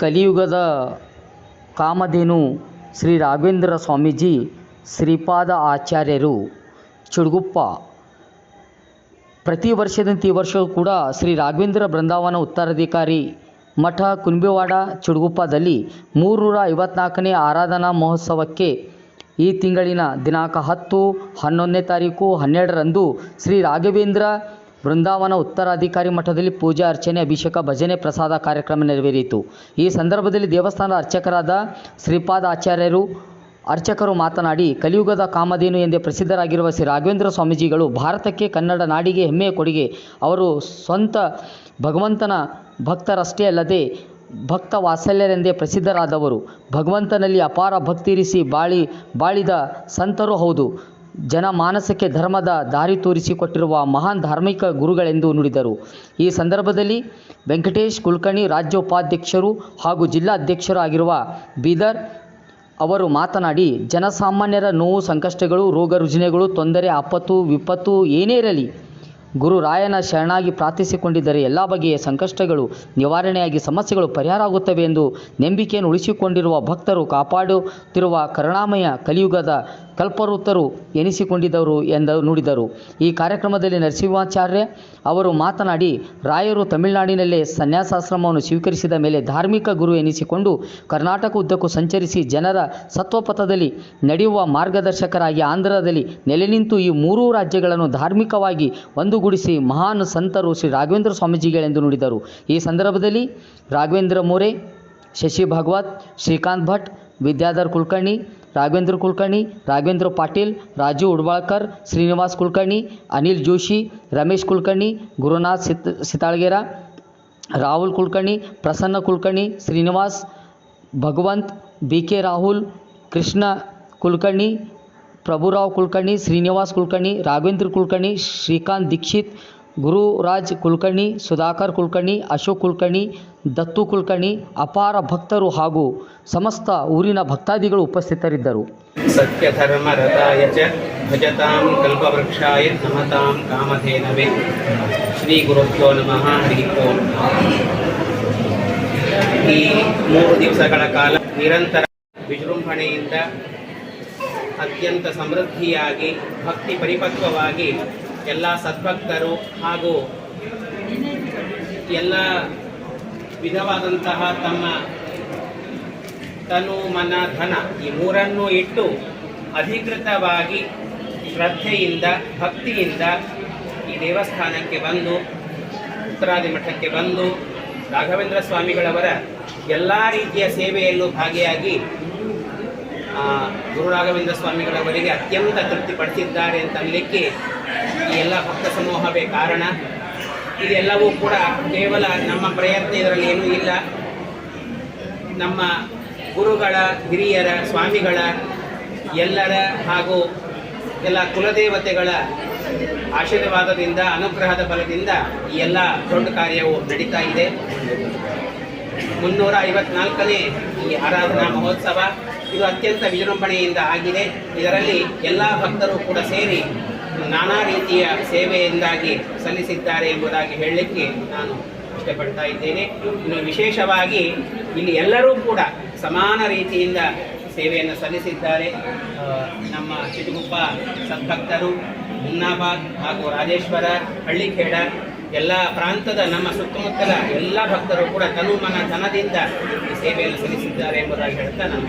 ಕಲಿಯುಗದ ಕಾಮಧೇನು ಶ್ರೀ ರಾಘವೇಂದ್ರ ಸ್ವಾಮೀಜಿ, ಶ್ರೀಪಾದ ಆಚಾರ್ಯರು, ಚುಡುಗುಪ್ಪ. ಪ್ರತಿ ವರ್ಷದಂತೆ ಈ ವರ್ಷವೂ ಕೂಡ ಶ್ರೀ ರಾಘವೇಂದ್ರ ಬೃಂದಾವನ ಉತ್ತರಾಧಿಕಾರಿ ಮಠ ಕುಂಬೆವಾಡ, ಚುಡುಗುಪ್ಪದಲ್ಲಿ ಮೂರುನೂರ ಐವತ್ನಾಲ್ಕನೇ ಆರಾಧನಾ ಮಹೋತ್ಸವಕ್ಕೆ ಈ ತಿಂಗಳಿನ ದಿನಾಂಕ ಹತ್ತು, ಹನ್ನೊಂದನೇ ತಾರೀಕು, ಹನ್ನೆರಡರಂದು ಶ್ರೀ ರಾಘವೇಂದ್ರ ಬೃಂದಾವನ ಉತ್ತರಾಧಿಕಾರಿ ಮಠದಲ್ಲಿ ಪೂಜೆ, ಅರ್ಚನೆ, ಅಭಿಷೇಕ, ಭಜನೆ, ಪ್ರಸಾದ ಕಾರ್ಯಕ್ರಮ ನೆರವೇರಿತು ಈ ಸಂದರ್ಭದಲ್ಲಿ ದೇವಸ್ಥಾನದ ಅರ್ಚಕರಾದ ಶ್ರೀಪಾದ ಆಚಾರ್ಯರು, ಅರ್ಚಕರು ಮಾತನಾಡಿ, ಕಲಿಯುಗದ ಕಾಮಧೇನು ಎಂದೇ ಪ್ರಸಿದ್ಧರಾಗಿರುವ ಶ್ರೀ ರಾಘವೇಂದ್ರ ಸ್ವಾಮೀಜಿಗಳು ಭಾರತಕ್ಕೆ ಕನ್ನಡ ನಾಡಿಗೆ ಹೆಮ್ಮೆಯ ಕೊಡುಗೆ. ಅವರು ಸ್ವಂತ ಭಗವಂತನ ಭಕ್ತರಷ್ಟೇ ಅಲ್ಲದೆ ಭಕ್ತ ವಾತ್ಸಲ್ಯರೆಂದೇ ಪ್ರಸಿದ್ಧರಾದವರು. ಭಗವಂತನಲ್ಲಿ ಅಪಾರ ಭಕ್ತಿರಿಸಿ ಬಾಳಿ, ಬಾಳಿದ ಸಂತರು ಹೌದು. ಜನಮಾನಸಕ್ಕೆ ಧರ್ಮದ ದಾರಿ ತೋರಿಸಿಕೊಟ್ಟಿರುವ ಮಹಾನ್ ಧಾರ್ಮಿಕ ಗುರುಗಳೆಂದು ನುಡಿದರು. ಈ ಸಂದರ್ಭದಲ್ಲಿ ವೆಂಕಟೇಶ್ ಕುಲಕರ್ಣಿ ರಾಜ್ಯ ಉಪಾಧ್ಯಕ್ಷರು ಹಾಗೂ ಜಿಲ್ಲಾ ಅಧ್ಯಕ್ಷರು ಆಗಿರುವ ಬೀದರ್ ಅವರು ಮಾತನಾಡಿ, ಜನಸಾಮಾನ್ಯರ ನೋವು, ಸಂಕಷ್ಟಗಳು, ರೋಗ ರುಜಿನಗಳು, ತೊಂದರೆ, ಆಪತ್ತು, ವಿಪತ್ತು ಏನೇ ಇರಲಿ ಗುರುರಾಯನ ಶರಣಾಗಿ ಪ್ರಾರ್ಥಿಸಿಕೊಂಡಿದ್ದರೆ ಎಲ್ಲ ಬಗೆಯ ಸಂಕಷ್ಟಗಳು, ನಿವಾರಣೆಯಾಗಿ ಸಮಸ್ಯೆಗಳು ಪರಿಹಾರ ಆಗುತ್ತವೆ ಎಂದು ನಂಬಿಕೆಯನ್ನು ಉಳಿಸಿಕೊಂಡಿರುವ ಭಕ್ತರು ಕಾಪಾಡುತ್ತಿರುವ ಕರುಣಾಮಯ ಕಲಿಯುಗದ ಕಲ್ಪವೃತ್ತರು ಎನಿಸಿಕೊಂಡಿದ್ದರು ಎಂದು ನುಡಿದರು. ಈ ಕಾರ್ಯಕ್ರಮದಲ್ಲಿ ನರಸಿಂಹಾಚಾರ್ಯ ಅವರು ಮಾತನಾಡಿ, ರಾಯರು ತಮಿಳುನಾಡಿನಲ್ಲೇ ಸನ್ಯಾಸಾಶ್ರಮವನ್ನು ಸ್ವೀಕರಿಸಿದ ಮೇಲೆ ಧಾರ್ಮಿಕ ಗುರು ಎನಿಸಿಕೊಂಡು ಕರ್ನಾಟಕ ಉದ್ದಕ್ಕೂ ಸಂಚರಿಸಿ ಜನರ ಸತ್ವಪಥದಲ್ಲಿ ನಡೆಯುವ ಮಾರ್ಗದರ್ಶಕರಾಗಿ ಆಂಧ್ರದಲ್ಲಿ ನೆಲೆ ನಿಂತು ಈ ಮೂರೂ ರಾಜ್ಯಗಳನ್ನು ಧಾರ್ಮಿಕವಾಗಿ ಒಂದುಗೂಡಿಸಿ ಮಹಾನ್ ಸಂತರು ಶ್ರೀ ರಾಘವೇಂದ್ರ ಸ್ವಾಮೀಜಿಗಳೆಂದು ನುಡಿದರು. ಈ ಸಂದರ್ಭದಲ್ಲಿ ರಾಘವೇಂದ್ರ ಮೋರೆ, ಶಶಿ ಭಗವತ್, ಶ್ರೀಕಾಂತ್ ಭಟ್, ವಿದ್ಯಾಧರ್ ಕುಲಕರ್ಣಿ ರಾಘವೇಂದ್ರ ಕುಲಕರ್ಣಿ ರಾಘವೇಂದ್ರ ಪಾಟೀಲ್ ರಾಜು ಉಡ್ಬಾಳ್ಕರ್ ಶ್ರೀನಿವಾಸ್ ಕುಲಕರ್ಣಿ ಅನಿಲ್ ಜೋಶಿ ರಮೇಶ್ ಕುಲಕರ್ಣಿ ಗುರುನಾಥ್ ಸಿತ್ ಸಿತಾಳ್ಗೇರ ರಾಹುಲ್ ಕುಲಕರ್ಣಿ ಪ್ರಸನ್ನ ಕುಲಕರ್ಣಿ ಶ್ರೀನಿವಾಸ್ ಭಗವಂತ್ ಬಿ ಕೆ ರಾಹುಲ್ ಕೃಷ್ಣ ಕುಲಕರ್ಣಿ ಪ್ರಭುರಾವ್ ಕುಲಕರ್ಣಿ ಶ್ರೀನಿವಾಸ್ ಕುಲಕರ್ಣಿ ರಾಘವೇಂದ್ರ ಕುಲಕರ್ಣಿ ಶ್ರೀಕಾಂತ್ ದೀಕ್ಷಿತ್ ಗುರುರಾಜ್ ಕುಲಕರ್ಣಿ, ಸುಧಾಕರ್ ಕುಲಕರ್ಣಿ, ಅಶೋಕ್ ಕುಲಕರ್ಣಿ, ದತ್ತು ಕುಲಕರ್ಣಿ, ಅಪಾರ ಭಕ್ತರು ಹಾಗೂ ಸಮಸ್ತ ಊರಿನ ಭಕ್ತಾದಿಗಳು ಉಪಸ್ಥಿತರಿದ್ದರು. ಸತ್ಯಧರ್ಮರಥಾಯ ಚ ಭಜತಾಂ ಕಲ್ಪವೃಕ್ಷಾಯ ನಮತಾಂ ಕಾಮಧೇನವೇ. ಶ್ರೀ ಗುರುಭ್ಯೋ ನಮಃ, ಹರಿ ಈ ಮೂರು ದಿವಸಗಳ ಕಾಲ ನಿರಂತರ ವಿಜೃಂಭಣೆಯಿಂದ ಅತ್ಯಂತ ಸಮೃದ್ಧಿಯಾಗಿ, ಭಕ್ತಿ ಪರಿಪಕ್ವವಾಗಿ ಎಲ್ಲ ಸದ್ಭಕ್ತರು ಹಾಗೂ ಎಲ್ಲ ವಿಧವಾದಂತಹ ತಮ್ಮ ತನು ಮನ ಧನ ಈ ಮೂರನ್ನು ಇಟ್ಟು ಅಧಿಕೃತವಾಗಿ ಶ್ರದ್ಧೆಯಿಂದ, ಭಕ್ತಿಯಿಂದ ಈ ದೇವಸ್ಥಾನಕ್ಕೆ ಬಂದು, ಉತ್ತರಾದಿ ಮಠಕ್ಕೆ ಬಂದು ರಾಘವೇಂದ್ರ ಸ್ವಾಮಿಗಳವರ ಎಲ್ಲ ರೀತಿಯ ಸೇವೆಯಲ್ಲೂ ಭಾಗಿಯಾಗಿ ಗುರು ರಾಘವೇಂದ್ರ ಸ್ವಾಮಿಗಳವರಿಗೆ ಅತ್ಯಂತ ತೃಪ್ತಿಪಡಿಸಿದ್ದಾರೆ ಅಂತ ಅನ್ನಲಿಕ್ಕೆ ಈ ಎಲ್ಲ ಭಕ್ತ ಸಮೂಹವೇ ಕಾರಣ. ಇದೆಲ್ಲವೂ ಕೂಡ ಕೇವಲ ನಮ್ಮ ಪ್ರಯತ್ನ ಇದರಲ್ಲಿ ಏನೂ ಇಲ್ಲ. ನಮ್ಮ ಗುರುಗಳ, ಹಿರಿಯರ, ಸ್ವಾಮಿಗಳ, ಎಲ್ಲರ ಹಾಗೂ ಎಲ್ಲ ಕುಲದೇವತೆಗಳ ಆಶೀರ್ವಾದದಿಂದ, ಅನುಗ್ರಹದ ಬಲದಿಂದ ಈ ಎಲ್ಲ ದೊಡ್ಡ ಕಾರ್ಯವು ನಡೀತಾ ಇದೆ. ಮುನ್ನೂರ ಐವತ್ನಾಲ್ಕನೇ ಈ ಆರಾಧನಾ ಮಹೋತ್ಸವ. ಇದು ಅತ್ಯಂತ ವಿಜೃಂಭಣೆಯಿಂದ ಆಗಿದೆ. ಇದರಲ್ಲಿ ಎಲ್ಲ ಭಕ್ತರು ಕೂಡ ಸೇರಿ ನಾನಾ ರೀತಿಯ ಸೇವೆಯಿಂದಾಗಿ ಸಲ್ಲಿಸಿದ್ದಾರೆ ಎಂಬುದಾಗಿ ಹೇಳಲಿಕ್ಕೆ ನಾನು ಇಷ್ಟಪಡ್ತಾ ಇದ್ದೇನೆ. ಇನ್ನು ವಿಶೇಷವಾಗಿ ಇಲ್ಲಿ ಎಲ್ಲರೂ ಕೂಡ ಸಮಾನ ರೀತಿಯಿಂದ ಸೇವೆಯನ್ನು ಸಲ್ಲಿಸಿದ್ದಾರೆ. ನಮ್ಮ ಚಿಟಗುಪ್ಪ ಸದ್ಭಕ್ತರು ಮುನ್ನಾಬಾದ್ ಹಾಗೂ ರಾಜೇಶ್ವರ, ಹಳ್ಳಿಖೇಡ, ಎಲ್ಲ ಪ್ರಾಂತದ ನಮ್ಮ ಸುತ್ತಮುತ್ತಲ ಎಲ್ಲ ಭಕ್ತರು ಕೂಡ ತನು ಮನ ಧನದಿಂದ ಈ ಸೇವೆಯನ್ನು ಸಲ್ಲಿಸಿದ್ದಾರೆ ಎಂಬುದಾಗಿ ಹೇಳ್ತಾ ನಾನು